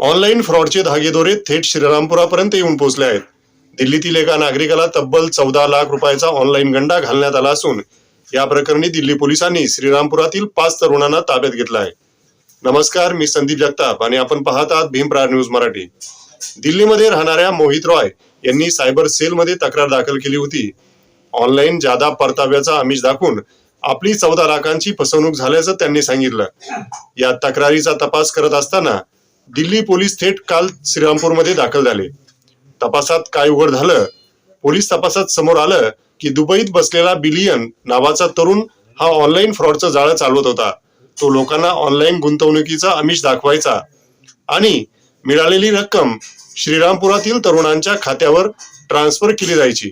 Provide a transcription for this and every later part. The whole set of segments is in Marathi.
ऑनलाईन फ्रॉडचे धागेदोरे थेट श्रीरामपुरापर्यंत येऊन पोहोचले आहेत. दिल्लीतील एका नागरिकाला तब्बल चौदा लाख रुपयाचा ऑनलाईन गंडा घालण्यात आला असून या प्रकरणी दिल्ली पोलिसांनी श्रीरामपुरातील पाच तरुणांना ताब्यात घेतला आहे. नमस्कार मी संदीप जगताप आणि आपण पाहत आहात भीमप्रार न्यूज मराठी. दिल्लीमध्ये राहणाऱ्या मोहित रॉय यांनी सायबर सेलमध्ये तक्रार दाखल केली होती. ऑनलाईन जादा परताव्याचा आमिष दाखवून आपली चौदा लाखांची फसवणूक झाल्याचं त्यांनी सांगितलं. या तक्रारीचा तपास करत असताना दिल्ली पोलीस थेट काल श्रीरामपूरमध्ये दाखल झाले. तपासात काय उघड झालं? पोलीस तपासात समोर आलं की दुबईत बसलेला बिलियन नावाचा तरुण हा ऑनलाईन फ्रॉडचं जाळं चालवत होता. तो लोकांना ऑनलाईन गुंतवणुकीचा आमिष दाखवायचा आणि मिळालेली रक्कम श्रीरामपुरातील तरुणांच्या खात्यावर ट्रान्सफर केली जायची.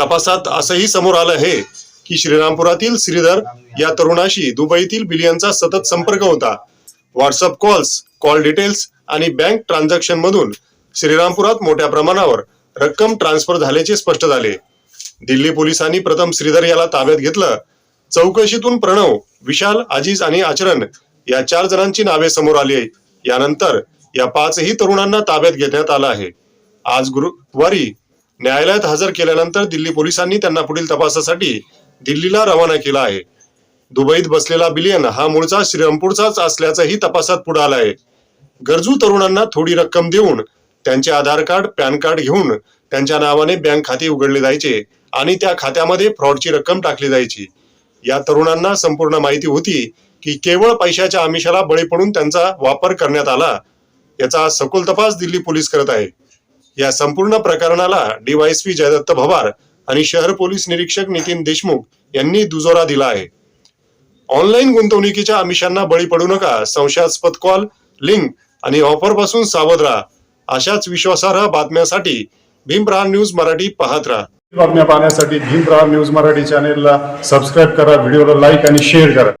तपासात असंही समोर आलं आहे की श्रीरामपुरातील श्रीधर या तरुणाशी दुबईतील बिलियनचा सतत संपर्क होता. व्हॉट्सअप कॉल्स कॉल डिटेल्स आणि बँक ट्रान्झॅक्शन मधून श्रीरामपुरात मोठ्या प्रमाणावर रक्कम ट्रान्सफर झाल्याचे स्पष्ट झाले. दिल्ली पोलिसांनी प्रथम श्रीधर याला ताब्यात घेतलं. चौकशीतून प्रणव विशाल अजीज आणि आचरण या चार जणांची नावे समोर आली यानंतर या पाचही तरुणांना ताब्यात घेण्यात आलं आहे. आज गुरुवारी न्यायालयात हजर केल्यानंतर दिल्ली पोलिसांनी त्यांना पुढील तपासासाठी दिल्लीला रवाना केला आहे. दुबईत बसलेला बिलियन हा मूळचा श्रीरामपूरचाच असल्याचंही तपासात पुढे आलं आहे गरजू तरुणांना थोडी रक्कम देऊन त्यांचे आधार कार्ड पॅन कार्ड घेऊन त्यांच्या नावाने बँक खाते उघडले जायचे आणि त्या खात्यामध्ये फ्रॉडची रक्कम टाकली जायची. या तरुणांना संपूर्ण माहिती होती की केवळ पैशाच्या आमिषाला बळी पडून त्यांचा वापर करण्यात आला याचा सखोल तपास दिल्ली पोलीस करत आहे. या संपूर्ण प्रकरणाला डीवायएसपी जयदत्त भवार आणि शहर पोलीस निरीक्षक नितीन देशमुख यांनी दुजोरा दिला आहे. ऑनलाईन गुंतवणुकीच्या आमिषांना बळी पडू नका. संशयास्पद कॉल लिंक आणि ऑफरपासून सावध राहा. अशाच विश्वासार्ह बातम्यांसाठी भीमप्रहार न्यूज मराठी पाहत राहा. बातम्या पाहण्यासाठी भीमप्रहार न्यूज मराठी चॅनेलला सबस्क्राईब करा व्हिडिओला लाईक आणि शेअर करा.